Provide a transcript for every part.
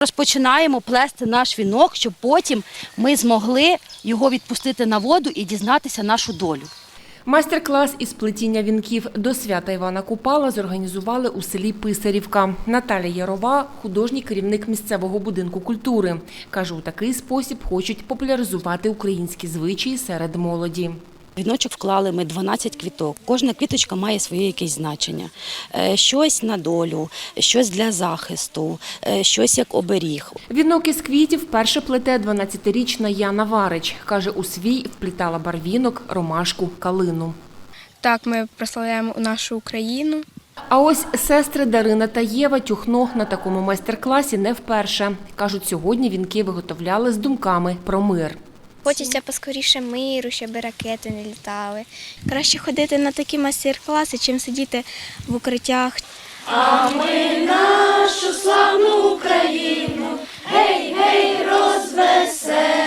Розпочинаємо плести наш вінок, щоб потім ми змогли його відпустити на воду і дізнатися нашу долю. Майстер-клас із плетіння вінків до свята Івана Купала зорганізували у селі Писарівка. Наталя Ярова – художній керівник місцевого будинку культури. Каже, у такий спосіб хочуть популяризувати українські звичаї серед молоді. Віночок вклали ми 12 квіток. Кожна квіточка має своє якесь значення. Е, Щось на долю, щось для захисту, е, щось як оберіг. Вінок із квітів перше плете 12-річна Яна Варич. Каже, у свій вплітала барвінок, ромашку, калину. Так, ми прославляємо нашу Україну. А ось сестри Дарина та Єва Тюхно на такому майстер-класі не вперше. Кажуть, сьогодні вінки виготовляли з думками про мир. Хочеться поскоріше миру, щоб ракети не літали. Краще ходити на такі майстер-класи, чим сидіти в укриттях. А ми нашу славну Україну, гей, гей, розвеселимо.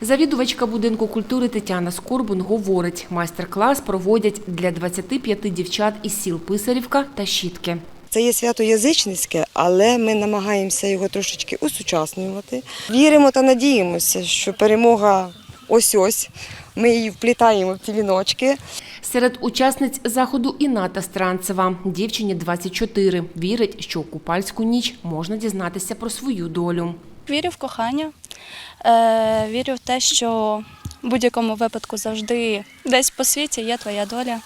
Завідувачка будинку культури Тетяна Скорбун говорить, майстер-клас проводять для 25 дівчат із сіл Писарівка та Щітки. Це є свято язичницьке, але ми намагаємося його трошечки усучаснювати. Віримо та надіємося, що перемога ось-ось. Ми її вплітаємо в ці віночки. Серед учасниць заходу Іната Странцева. Дівчині 24. Вірить, що у купальську ніч можна дізнатися про свою долю. Вірю в кохання, е, вірю в те, що в будь-якому випадку завжди десь по світі є твоя доля,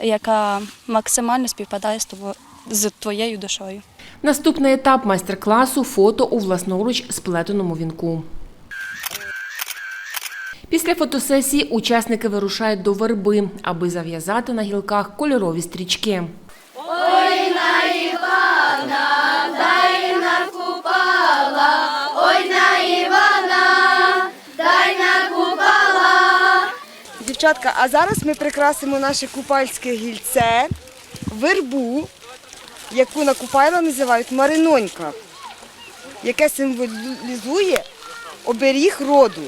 яка максимально співпадає з тобою з твоєю душою. Наступний етап майстер-класу фото у власноруч сплетеному вінку. Після фотосесії учасники вирушають до верби, аби зав'язати на гілках кольорові стрічки. Дівчатка, а зараз ми прикрасимо наше купальське гільце, вербу, яку на купайла називають маринонька, яке символізує оберіг роду.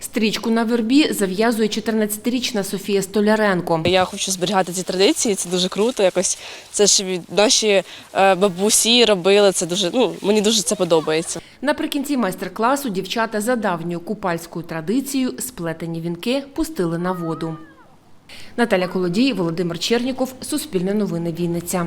Стрічку на вербі зав'язує 14-річна Софія Столяренко. Я хочу зберігати ці традиції, це дуже круто. Якось це ж наші е, бабусі робили. Це дуже ну мені дуже це подобається. Наприкінці майстер-класу дівчата за давньою купальською традицією сплетені вінки пустили на воду. Наталя Колодій, Володимир Черніков, Суспільне новини Вінниця.